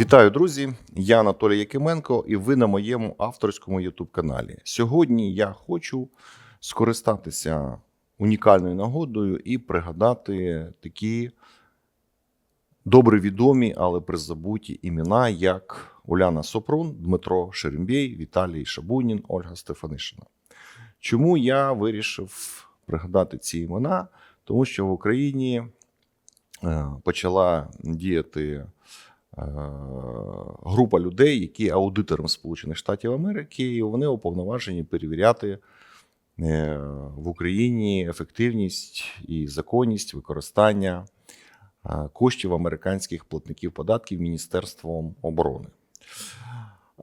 Вітаю, друзі! Я Анатолій Якименко, і ви на моєму авторському youtube каналі. Сьогодні я хочу скористатися унікальною нагодою і пригадати такі добре відомі, але призабуті імена, як Уляна Супрун, Дмитро Шерембєй, Віталій Шабунін, Ольга Стефанишина. Чому я вирішив пригадати ці імена? Тому що в Україні е, почала діяти група людей, які аудитором Сполучених Штатів Америки, і вони уповноважені перевіряти е, в Україні ефективність і законність використання е, коштів американських платників податків Міністерством оборони.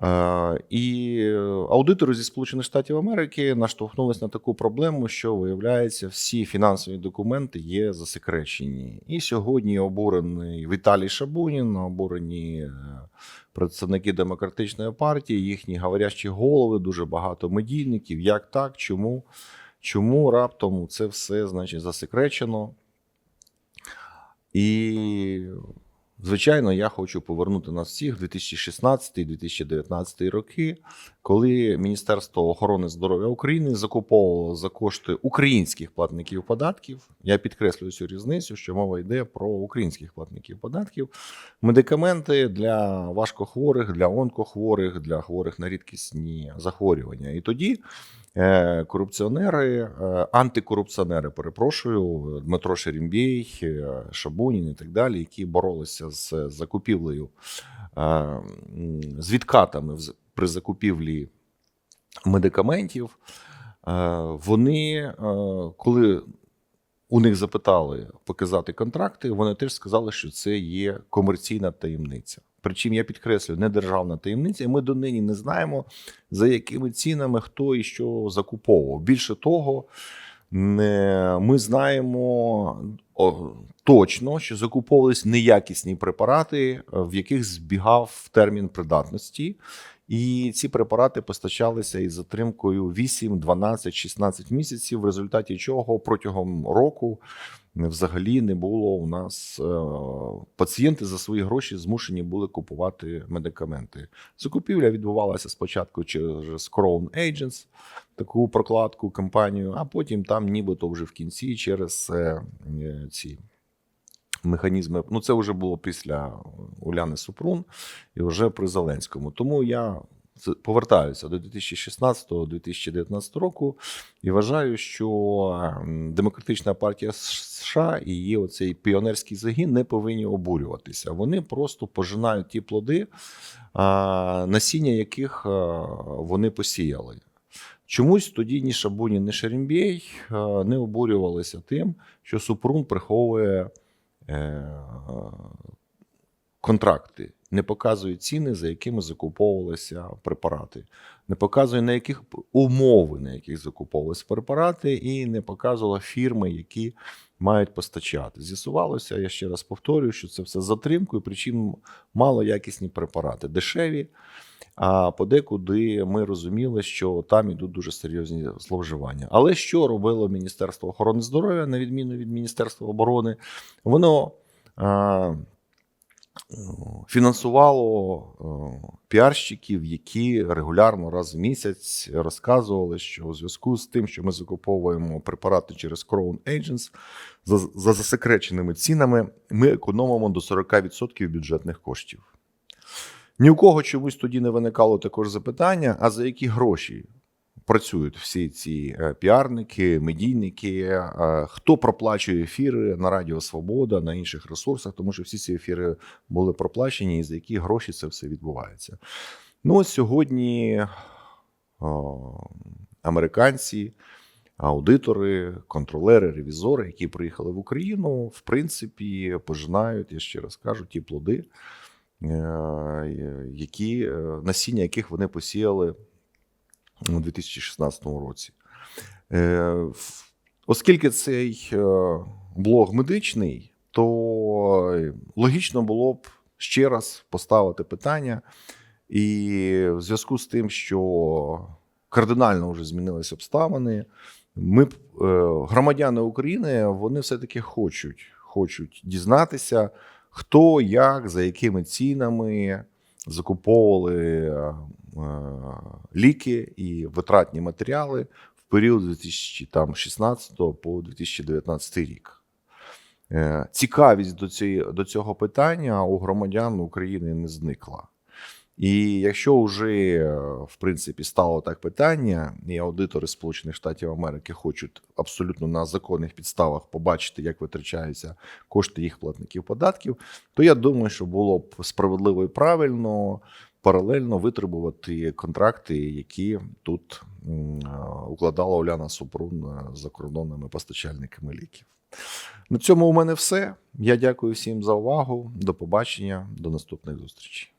Е, І аудитори зі Сполучених Штатів Америки наштовхнулися на таку проблему, що виявляється, всі фінансові документи є засекречені. І сьогодні обурений Віталій Шабунін, обурені е, представники демократичної партії, їхні говорящі голови, дуже багато медійників. Як так? Чому? Чому раптом це все значить засекречено? І Звичайно, я хочу повернути нас всіх 2016-2019 роки, коли Міністерство охорони здоров'я України закуповувало за кошти українських платників податків. Я підкреслюю цю різницю, що мова йде про українських платників податків, медикаменти для важкохворих, для онкохворих, для хворих на рідкісні захворювання. І тоді е, корупціонери, е, антикорупціонери, перепрошую, Дмитро Шерімбєй, е, Шабунін і так далі, які боролися з закупівлею, з відкатами при закупівлі медикаментів. Вони, коли у них запитали показати контракти, вони теж сказали, що це є комерційна таємниця. Причому я підкреслюю, не державна таємниця, і ми донині не знаємо, за якими цінами хто і що закуповував. Більше того, ми знаємо точно, що закуповувались неякісні препарати, е, в яких збігав термін придатності. І ці препарати постачалися із затримкою 8, 12, 16 місяців, в результаті чого протягом року взагалі не було у нас е, пацієнти за свої гроші змушені були купувати медикаменти. Закупівля відбувалася спочатку через Crown Agents, таку прокладку компанію, а потім там, нібито вже в кінці, через е, е, ці. Механізми, ну це вже було після Уляни Супрун і вже при Зеленському. Тому я повертаюся до 2016-2019 року і вважаю, що ем, демократична партія США і її оцей піонерський загін не повинні обурюватися. Вони просто пожинають ті плоди, насіння яких вони посіяли. Чомусь тоді ні Шабунін, ні Шерембєй а, не обурювалися тим, що Супрун приховує е, контракти, не показує ціни, за якими закуповувалися препарати, не показує на яких умови, на яких закуповувалися препарати, і не показувала фірми, які мають постачати. З'ясувалося, я ще раз повторюю, що це все затримкою, причому малоякісні препарати, дешеві. А подекуди ми розуміли, що там ідуть дуже серйозні зловживання. Але що робило Міністерство охорони здоров'я, на відміну від Міністерства оборони, воно а, фінансувало піарщиків, які регулярно раз в місяць розказували, що у зв'язку з тим, що ми закуповуємо препарати через Crown Agents, за, за засекреченими цінами, ми економимо до 40% бюджетних коштів. Ні у кого чомусь тоді не виникало також запитання: а за які гроші працюють всі ці е, піарники, медійники, е, хто проплачує ефіри на Радіо Свобода, на інших ресурсах, тому що всі ці ефіри були проплачені, і за які гроші це все відбувається. Ну, ось сьогодні американці, аудитори, контролери, ревізори, які приїхали в Україну, в принципі, пожинають, я ще раз кажу, ті плоди е, які насіння яких вони посіяли у 2016 році. Е, Оскільки цей е, блог медичний, то е, логічно було б ще раз поставити питання, і в зв'язку з тим, що кардинально вже змінилися обставини, ми громадяни України вони все-таки хочуть, хочуть дізнатися, хто, як, за якими цінами закуповували ліки і витратні матеріали в період з 2016 по 2019 рік. Е, Цікавість до, цієї, до цього питання у громадян України не зникла. І якщо вже е, в принципі стало так питання, і аудитори Сполучених Штатів Америки хочуть абсолютно на законних підставах побачити, як витрачаються кошти їх платників податків, то я думаю, що було б справедливо і правильно паралельно витребувати контракти, які тут е, укладала Оляна Супрун е, з закордонними постачальниками ліків. На цьому у мене все. Я дякую всім за увагу. До побачення, до наступних зустрічей.